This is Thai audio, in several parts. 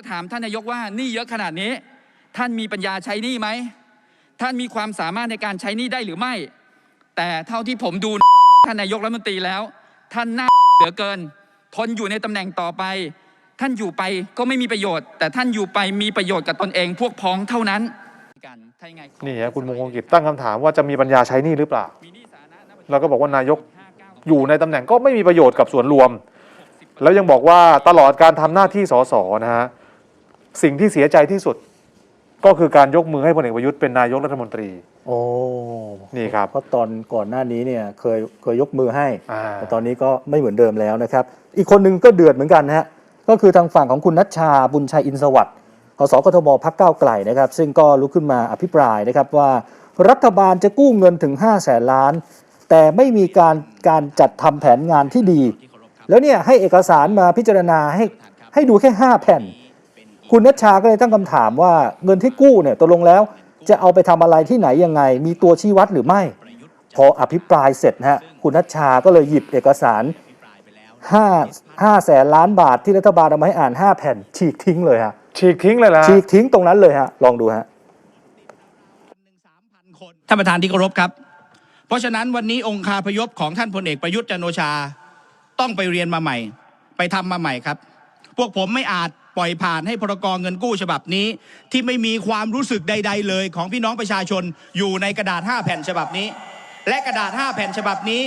จะถามท่านนายกว่าหนี้เยอะขนาดนี้ ท่านมีปัญญาใช้หนี้ไหม ท่านมีความสามารถในการใช้หนี้ได้หรือไม่ แต่เท่าที่ผมดูท่านนายกรัฐมนตรีแล้ว ท่านน่าเหลือเกิน ทนอยู่ในตำแหน่งต่อไป ท่านอยู่ไปก็ไม่มีประโยชน์ แต่ท่านอยู่ไปมีประโยชน์กับตนเองพวกพ้องเท่านั้นนี่ฮะคุณมงคลกิจตั้งคำถามว่าจะมีปัญญาใช้หนี้หรือเปล่ามีหนี้สาก็บอกว่านายกอยู่ในตำแหน่งก็ไม่มีประโยชน์กับส่วนรวม แล้วยังบอกว่าตลอดการทำหน้าที่สสนะฮะ สิ่งที่เสียใจที่สุด ก็คือการยกมือให้พลเอกประยุทธ์เป็นนายกรัฐมนตรี โอ้นี่ครับ เพราะตอนก่อนหน้านี้เนี่ยเคยเคยยกมือให้ อ่า แต่ตอนนี้ก็ไม่เหมือนเดิมแล้วนะครับ อีกคนหนึ่งก็เดือดเหมือนกันนะฮะ ก็คือทางฝั่งของคุณนัชชาบุญชัยอินทร์สวัสดิ์สสกทมพักเก้าวไกลนะครับ ซึ่งก็ลุกขึ้นมาอภิปรายนะครับว่ารัฐบาลจะกู้เงินถึง 5 0 0แสนล้าน แต่ไม่มีการการจัดทำแผนงานที่ดี แล้วเนี่ยให้เอกสารมาพิจารณาให้ให้ดูแค่ 5 แผ่น คุณนัชชาก็เลยตั้งคำถามว่าเงินที่กู้เนี่ยตกลงแล้ว จะเอาไปทำอะไรที่ไหนยังไง มีตัวชี้วัดหรือไม่ พออภิปรายเสร็จนะฮะคุณนัชชาก็เลยหยิบเอกสาร5 5แสนล้านบาทที่รัฐบาลเอามาให้อ่าน 5 แผ่น ฉีกทิ้งเลยฮะฉีกทิ้งเลยละฉีกทิ้งตรงนั้นเลยฮะลองดูฮะท่านประธานที่เคารพครับ เพราะฉะนั้นวันนี้องค์คาพยพของท่านพลเอกประยุทธ์จันทร์โอชา ต้องไปเรียนมาใหม่ ไปทำมาใหม่ครับ พวกผมไม่อาจ ปล่อยผ่านให้พรกรเงินกู้ฉบับนี้ ที่ไม่มีความรู้สึกใด ๆ เลย ของพี่น้องประชาชนอยู่ในกระดาษ 5 แผ่นฉบับนี้ และกระดาษ 5 แผ่นฉบับนี้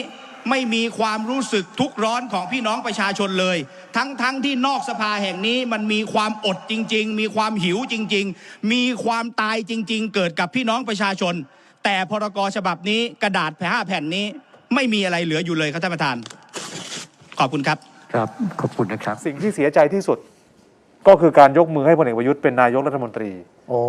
ไม่มีความรู้สึกทุกข์ร้อนของพี่น้องประชาชนเลย ทั้งทั้งที่นอกสภาแห่งนี้มันมีความอดจริง ๆ มีความหิวจริง ๆ มีความตายจริง ๆ เกิดกับพี่น้องประชาชน แต่พรกฉบับนี้กระดาษห้าแผ่นนี้ ไม่มีอะไรเหลืออยู่เลยครับท่านประธาน ขอบคุณครับ ครับ ขอบคุณนะครับ สิ่งที่เสียใจที่สุด ก็คือการยกมือให้พลเอกประยุทธ์เป็นนายกรัฐมนตรี โอ้